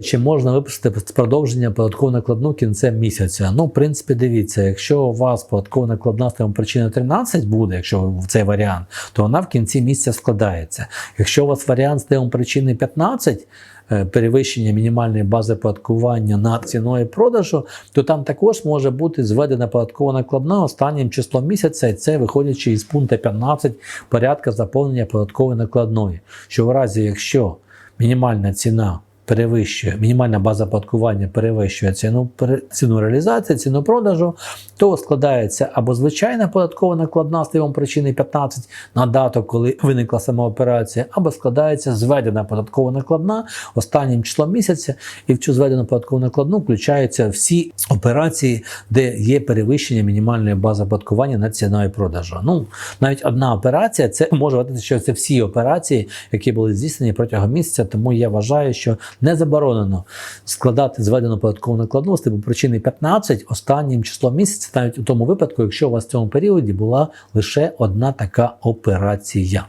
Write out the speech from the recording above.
Чи можна випустити продовження податкову накладну кінцем місяця? Ну, в принципі, дивіться, якщо у вас податкова накладна з причини 13 буде, якщо цей варіант, то вона в кінці місяця складається. Якщо у вас варіант з тим причини 15, е, перевищення мінімальної бази податкування над ціною продажу, то там також може бути зведена податкова накладна останнім числом місяця, і це виходячи із пункту 15 порядка заповнення податкової накладної. Що в разі, якщо мінімальна ціна перевищує, мінімальна база податкування перевищує ціну, ціну реалізації, ціну продажу, то складається або звичайна податкова накладна з тивом причини 15 на дату, коли виникла сама операція, або складається зведена податкова накладна останнім числом місяця, і в цю зведену податкову накладну включаються всі операції, де є перевищення мінімальної бази оподаткування над ціною продажу. Ну, навіть одна операція, це може вважати, що це всі операції, які були здійснені протягом місяця. Тому я вважаю, що не заборонено складати зведену податкову накладну з типу причини 15 останнім числом місяця, навіть у тому випадку, якщо у вас в цьому періоді була лише одна така операція.